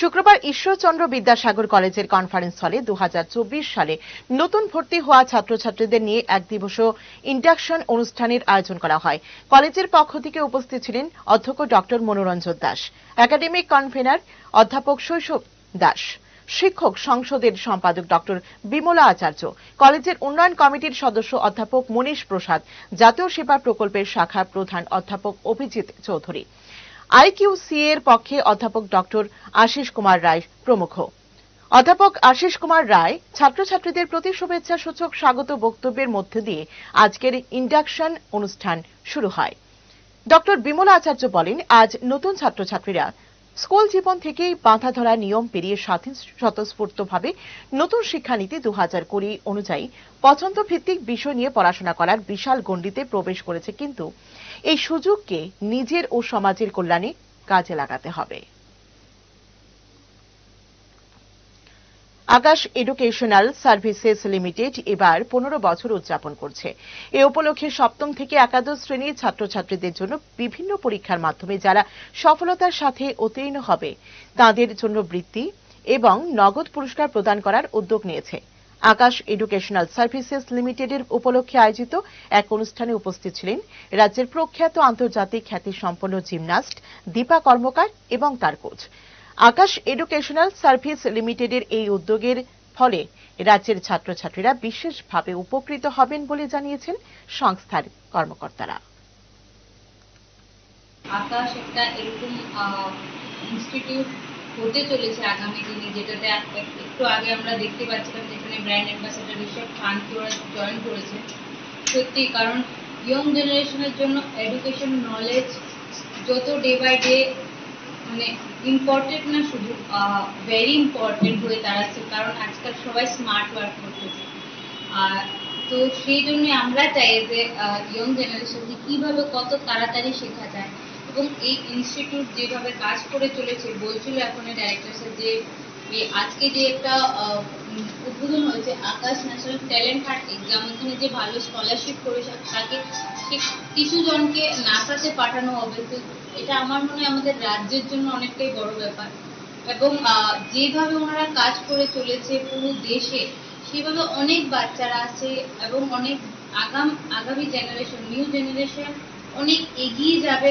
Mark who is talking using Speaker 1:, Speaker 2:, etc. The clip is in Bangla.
Speaker 1: শুক্রবার ঈশ্বরচন্দ্র বিদ্যাসাগর কলেজের কনফারেন্স হলে দু হাজার চব্বিশ সালে নতুন ভর্তি হওয়া ছাত্রছাত্রীদের নিয়ে এক দিবসীয় ইন্ডাকশন অনুষ্ঠানের আয়োজন করা হয়। কলেজের পক্ষ থেকে উপস্থিত ছিলেন অধ্যক্ষ doctor Manoranjan Das academic convenor অধ্যাপক শৈশব দাস, শিক্ষক সংসদের সম্পাদক ডক্টর বিমলা আচার্য, কলেজের উন্নয়ন কমিটির সদস্য অধ্যাপক মনীষ প্রসাদ, জাতীয় সেবা প্রকল্পের শাখা প্রধান অধ্যাপক অভিজিৎ চৌধুরী। আইকিউসি এর পক্ষে অধ্যাপক ডক্টর আশিস কুমার রায় প্রমুখ। অধ্যাপক আশিস কুমার রায় ছাত্রছাত্রীদের প্রতি শুভেচ্ছা সূচক স্বাগত বক্তব্যের মধ্য দিয়ে আজকের ইন্ডাকশন অনুষ্ঠান শুরু হয়। ডক্টর বিমলা আচার্য বলেন, আজ নতুন ছাত্রছাত্রীরা স্কুল জীবন থেকেই বাঁধা ধরা নিয়ম পেরিয়ে স্বাধীন স্বতঃস্ফূর্তভাবে নতুন শিক্ষানীতি দু হাজার কুড়ি অনুযায়ী পছন্দ ভিত্তিক বিষয় নিয়ে পড়াশোনা করার বিশাল গণ্ডিতে প্রবেশ করেছে কিন্তু এই সুযোগকে নিজের ও সমাজের কল্যাণে কাজে লাগাতে হবে। আকাশ এডুকেশনাল সার্ভিসেস লিমিটেড এবার পনেরো বছর উদযাপন করছে। এ উপলক্ষে সপ্তম থেকে একাদশ শ্রেণির ছাত্রছাত্রীদের জন্য বিভিন্ন পরীক্ষার মাধ্যমে যারা সফলতার সাথে উত্তীর্ণ হবে, তাদের জন্য বৃত্তি এবং নগদ পুরস্কার প্রদান করার উদ্যোগ নিয়েছে। আকাশ এডুকেশনাল সার্ভিসেস লিমিটেডের উপলক্ষে আয়োজিত এক অনুষ্ঠানে উপস্থিত ছিলেন রাজ্যের প্রখ্যাত আন্তর্জাতিক খ্যাতিসম্পন্ন জিমন্যাস্ট দীপা কর্মকার এবং তার কোচ। আকাশ এডুকেশনাল সার্ভিস লিমিটেডের এই উদ্যোগের ফলে রাজ্যের ছাত্রছাত্রীরা বিশেষভাবে উপকৃত হবেন বলে জানিয়েছেন সংস্থার কর্মকর্তারা।
Speaker 2: আকাশ একটা এরকম ইনস্টিটিউট হতে চলেছে আগামী দিনে, যেটাতে এক- এক- একটু আগে আমরা দেখতে পাচ্ছিলাম যেখানে ব্র্যান্ড অ্যাম্বাসেডার ওরা জয়েন করেছে। সত্যি, কারণ ইয়ং জেনারেশনের জন্য এডুকেশন নলেজ যত ডে বাই ডে মানে ইম্পর্টেন্ট না শুধু ভেরি ইম্পর্টেন্ট হয়ে দাঁড়াচ্ছে, কারণ আজকাল সবাই স্মার্ট ওয়ার্ক করতেছে। আর তো সেই জন্য আমরা চাই যে ইয়ং জেনারেশনকে কীভাবে কত তাড়াতাড়ি শেখা যায়। এবং এই ইনস্টিটিউট যেভাবে কাজ করে চলেছে, বলছিল এখন ডাইরেক্টর স্যার যে আজকে যে একটা উদ্বোধন হয়েছে Aakash national talent hunt exam. ওখানে যে ভালো স্কলারশিপ করেছে তাকে কিছু জনকে নাসাতে পাঠানো হবে। তো এটা আমার মনে হয় আমাদের রাজ্যের জন্য অনেকটাই বড় ব্যাপার। এবং যেভাবে ওনারা কাজ করে চলেছে পুরো দেশে, সেভাবে অনেক বাচ্চারা আছে এবং অনেক আগাম, আগামী জেনারেশন নিউ জেনারেশন অনেক এগিয়ে যাবে।